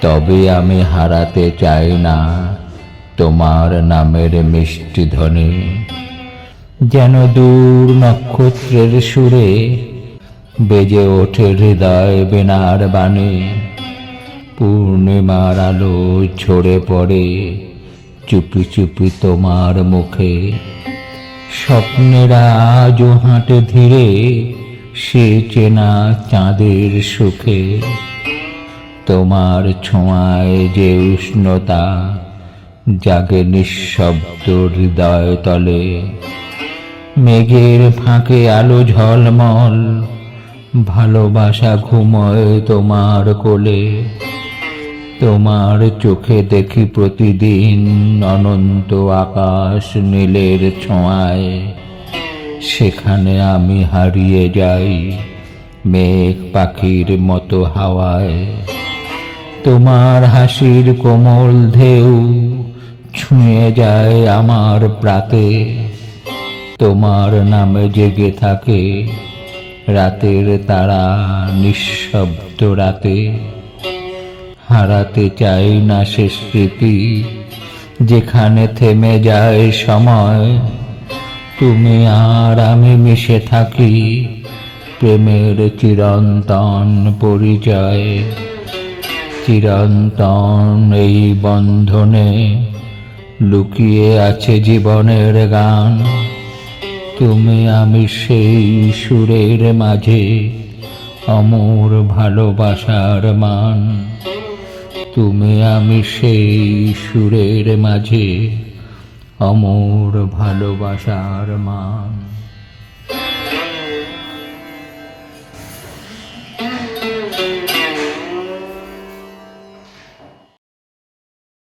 তবে আমি হারাতে চাই না তোমার নামের মিষ্টি ধ্বনি। যেন দূর নক্ষত্রের সুরে বেজে ওঠে হৃদয় বেনার বাণী। পূর্ণিমার আলো ছড়ে পড়ে চুপি চুপি তোমার মুখে। স্বপ্নেরা আজও হাঁটে ধীরে সে চেনা চাঁদের সুখে। তোমার ছোঁয়ায় যে উষ্ণতা জাগে নিঃশব্দ হৃদয় তলে। মেঘের ফাঁকে আলো ঝলমল, ভালোবাসা ঘুমোয় তোমার কোলে। তোমার চোখে দেখি প্রতিদিন অনন্ত আকাশ নীলের ছোঁয়ায়। সেখানে আমি হারিয়ে যাই মেঘ পাখির মতো হাওয়ায়। তোমার হাসির কোমল ঢেউ ছুঁয়ে যায় আমার প্রাতে। তোমার নামে জেগে থাকে রাতের তারা নিঃশব্দ রাতে। হারাতে চাই না সে স্মৃতি যেখানে থেমে যায় সময়। তুমি আর আমি মিশে থাকি। প্রেমের চিরন্তন পরিচয়। চিরন্তন এই বন্ধনে লুকিয়ে আছে জীবনের গান। তুমি আমি সেই সুরের মাঝে অমর ভালোবাসার মান। তুমি আমি সেই সুরের মাঝে অমর ভালোবাসার মান।